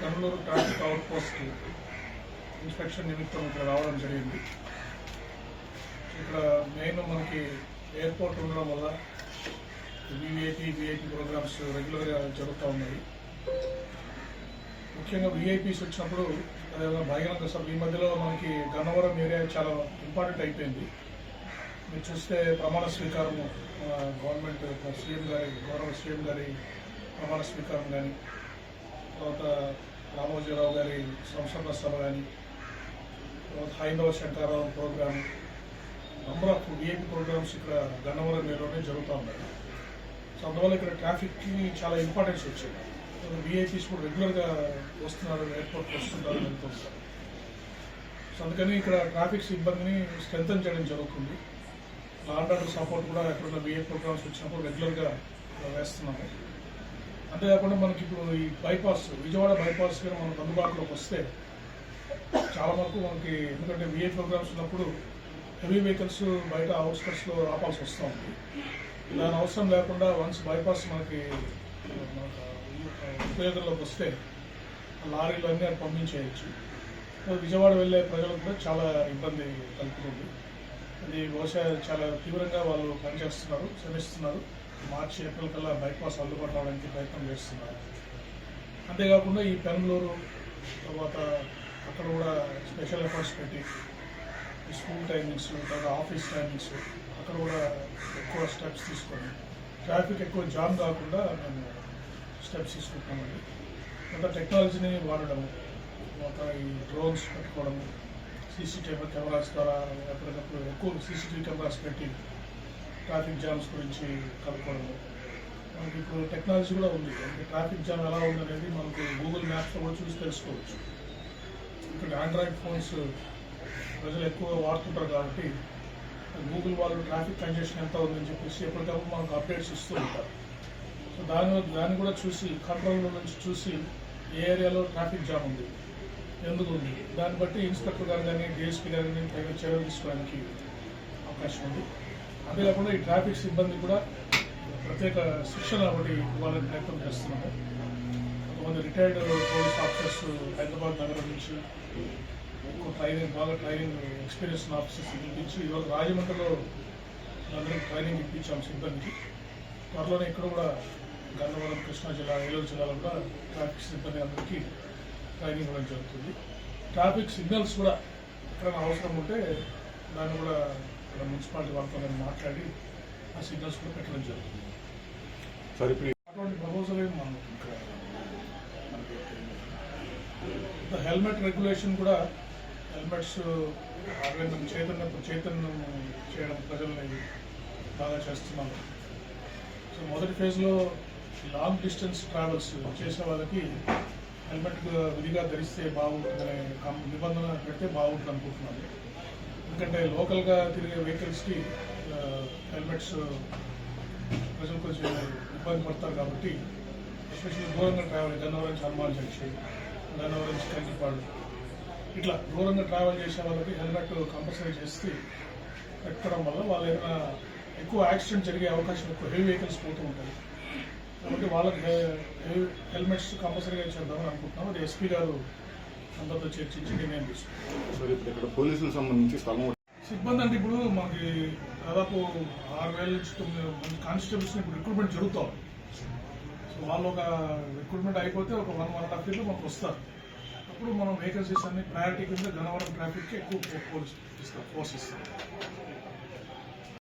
Kurnool traffic out post inspection నిమిత్తం ఇక్కడ రావడం జరిగింది. ఇక్కడ మెయిన్ మనకి ఎయిర్పోర్ట్ ఉండడం వల్ల వివిఐపీ విఐపి ప్రోగ్రామ్స్ రెగ్యులర్గా జరుగుతూ ఉన్నాయి. ముఖ్యంగా విఐపీస్ వచ్చినప్పుడు అదేవిధంగా బహిరంగ సభ ఈ మధ్యలో మనకి గన్నవరం ఏరియా చాలా ఇంపార్టెంట్ అయిపోయింది. మీరు చూస్తే ప్రమాణ స్వీకారము గవర్నమెంట్ సీఎం గారి గౌరవ సీఎం గారి ప్రమాణ స్వీకారం కానీ తర్వాత రామోజీరావు గారి సంసద సభ కానీ హైందవ Shankararao program number of VIP programs ఇక్కడ గన్నవరం ఏరియాలోనే జరుగుతూ ఉన్నాయి. సో అందువల్ల ఇక్కడ ట్రాఫిక్కి చాలా ఇంపార్టెన్స్ వచ్చింది. విఐపీస్ కూడా రెగ్యులర్గా వస్తున్నారు ఎయిర్పోర్ట్కి వస్తుంటారు వెళ్తుంటారు సో అందుకని ఇక్కడ ట్రాఫిక్ సిబ్బందిని స్ట్రెంథన్ చేయడం జరుగుతుంది. లాండ్ ఆర్డర్ సపోర్ట్ కూడా ఎక్కడున్న విఐ ప్రోగ్రామ్స్ వచ్చినప్పుడు రెగ్యులర్గా వేస్తున్నాము. అంతేకాకుండా మనకి ఇప్పుడు ఈ బైపాస్ విజయవాడ బైపాస్ కానీ మనకు అందుబాటులోకి వస్తే చాలా వరకు మనకి ఎందుకంటే విఏ ప్రోగ్రామ్స్ ఉన్నప్పుడు హెవీ వెహికల్స్ బయట అవుట్స్కట్స్లో ఆపాల్సి వస్తూ ఉంది. దాని అవసరం లేకుండా వన్స్ బైపాస్ మనకి ఉపయోగంలోకి వస్తే లారీలు అన్నీ పంపించేయచ్చు. విజయవాడ వెళ్ళే ప్రజలకు కూడా చాలా ఇబ్బంది కలుగుతుంది. అది బహుశా చాలా తీవ్రంగా వాళ్ళు పనిచేస్తున్నారు శ్రమిస్తున్నారు. మార్చి ఏప్రిల్ కల్లా బైపాస్ అందుబాటు రావడానికి ప్రయత్నం చేస్తున్నారు. అంతేకాకుండా ఈ పెనంలూరు తర్వాత అక్కడ కూడా స్పెషల్ ఎఫర్ట్స్ పెట్టి స్కూల్ టైమింగ్స్ తర్వాత ఆఫీస్ టైమింగ్స్ అక్కడ కూడా ఎక్కువ స్టెప్స్ తీసుకొని ట్రాఫిక్ ఎక్కువ జామ్ కాకుండా మేము స్టెప్స్ తీసుకుంటున్నామండి. తర్వాత టెక్నాలజీని వాడడం తర్వాత ఈ డ్రోన్స్ పెట్టుకోవడం సీసీటీవీ కెమెరాస్ ద్వారా ఎప్పటికప్పుడు ఎక్కువ సీసీటీవీ కెమెరాస్ పెట్టి ట్రాఫిక్ జామ్స్ గురించి కనుక్కోవడము మనకి ఇప్పుడు టెక్నాలజీ కూడా ఉంది. అంటే ట్రాఫిక్ జామ్ ఎలా ఉందనేది మనకు గూగుల్ మ్యాప్స్లో కూడా చూసి తెలుసుకోవచ్చు. ఇక్కడ ఆండ్రాయిడ్ ఫోన్స్ ప్రజలు ఎక్కువ వాడుతుంటారు కాబట్టి గూగుల్ వాళ్ళు ట్రాఫిక్ కంజెషన్ ఎంత ఉందని చెప్పేసి ఎప్పటికప్పుడు మనకు అప్డేట్స్ ఇస్తూ ఉంటారు. సో దాని దాన్ని కూడా చూసి కంట్రోల్ నుంచి చూసి ఏ ఏరియాలో ట్రాఫిక్ జామ్ ఉంది ఎందుకు ఉంది దాన్ని బట్టి ఇన్స్పెక్టర్ గారు కానీ డిఎస్పీ గారు కానీ తగిన చర్యలు తీసుకోవడానికి అవకాశం ఉంది. అంతేకాకుండా ఈ ట్రాఫిక్ సిబ్బంది కూడా ప్రత్యేక శిక్షణ ఒకటి ఇవ్వాలని ప్రయత్నం చేస్తున్నాము. కొంతమంది రిటైర్డ్ పోలీస్ ఆఫీసర్స్ హైదరాబాద్ నగరం నుంచి ట్రైనింగ్ బాగా ట్రైనింగ్ ఎక్స్పీరియన్స్ ఆఫీసర్స్ పిలిపించి ఇవాళ రాజమండ్రిలో అందరికి ట్రైనింగ్ ఇప్పించాం సిబ్బందికి. త్వరలోనే ఇక్కడ కూడా గన్నవరం కృష్ణా జిల్లా ఏలూరు జిల్లాలో కూడా ట్రాఫిక్ సిబ్బంది అందరికీ ట్రైనింగ్ ఇవ్వడం జరుగుతుంది. ట్రాఫిక్ సిగ్నల్స్ కూడా ఎక్కడైనా అవసరం ఉంటే దాన్ని కూడా ఇక్కడ మున్సిపాలిటీ వాళ్ళతో నేను మాట్లాడి ఆ సిగ్నల్స్ కూడా పెట్టడం జరుగుతుంది. అటువంటి ప్రపోజల్ ఏం మనం హెల్మెట్ రెగ్యులేషన్ కూడా హెల్మెట్స్ ఆర్గనైజ్ చైతన్యం చైతన్యం చేయడం ప్రజల్ని బాగా చేస్తున్నాము సో మొదటి ఫేజ్లో లాంగ్ డిస్టెన్స్ ట్రావెల్స్ చేసే వాళ్ళకి హెల్మెట్ విధిగా ధరిస్తే బాగుంటుందనే నిబంధన పెడితే బాగుంటుంది అనుకుంటున్నాను ఎందుకంటే లోకల్గా తిరిగే వెహికల్స్కి హెల్మెట్స్ ప్రజలు కొంచెం ఇబ్బంది పడతారు కాబట్టి ఎస్పెషల్లీ దూరంగా ట్రావెల్ గన్నవరం నుంచి జంక్షన్ కంకిపాడు ఇట్లా దూరంగా ట్రావెల్ చేసే వాళ్ళకి హెల్మెట్ కంపల్సరీ చేస్తే పెట్టుకోవడం వల్ల వాళ్ళు ఏదైనా ఎక్కువ యాక్సిడెంట్ జరిగే అవకాశం ఎక్కువ హెవీ వెహికల్స్ పోతూ ఉంటాయి. కాబట్టి వాళ్ళకి హెల్మెట్స్ కంపల్సరీగా చేద్దామని అనుకుంటున్నాం. అది ఎస్పీ గారు అందరితో చర్చించి నిర్ణయం స్థలం సిబ్బంది అంటే ఇప్పుడు మనకి దాదాపు ఆరు వేల నుంచి తొమ్మిది మంది కానిస్టేబుల్స్ ఇప్పుడు రిక్రూట్మెంట్ జరుగుతాం వాళ్ళు ఒక రిక్రూట్మెంట్ అయిపోతే ఒక వన్ వన్ అండ్ హాఫ్ ఇయర్లో మనకు వస్తారు. అప్పుడు మనం వేకెన్సీస్ అన్ని ప్రయారిటీ కింద గన్నవరం ట్రాఫిక్కి ఎక్కువ ఫోర్స్ ఇస్తాం ఫోర్స్ ఇస్తాం